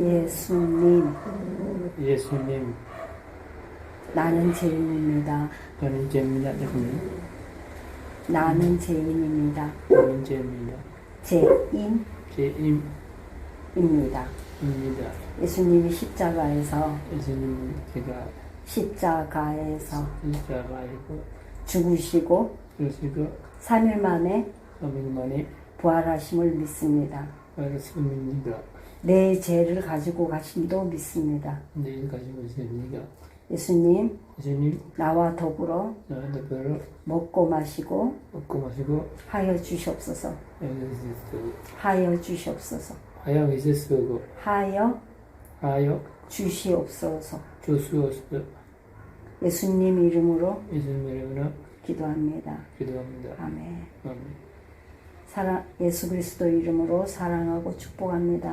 예수님, 예수님, 나는 죄인입니다. 저는 죄입니다. 여러분, 나는 죄인입니다. 저는 죄입니다. 죄인입니다. 죄임입니다. 예수님이 십자가에서 예수님, 제가 십자가에서 아니고, 죽으시고 그러시고, 3일 만에 3일 만에 부활하심을 믿습니다. 알았습니다. 내 죄를 가지고 가심도 믿습니다. 내일 가지고 있습니다. 예수님, 예수님, 나와 더불어 나한테 별로 먹고 마시고 먹고 마시고, 하여 주시옵소서. 하여 주시옵소서. 하여 쓰고, 하여 하여 주시옵소서. 주수없어. 예수님 이름으로 예수님 이름으로 기도합니다. 기도합니다. 아멘. 아멘. 사랑, 예수 그리스도 이름으로 사랑하고 축복합니다.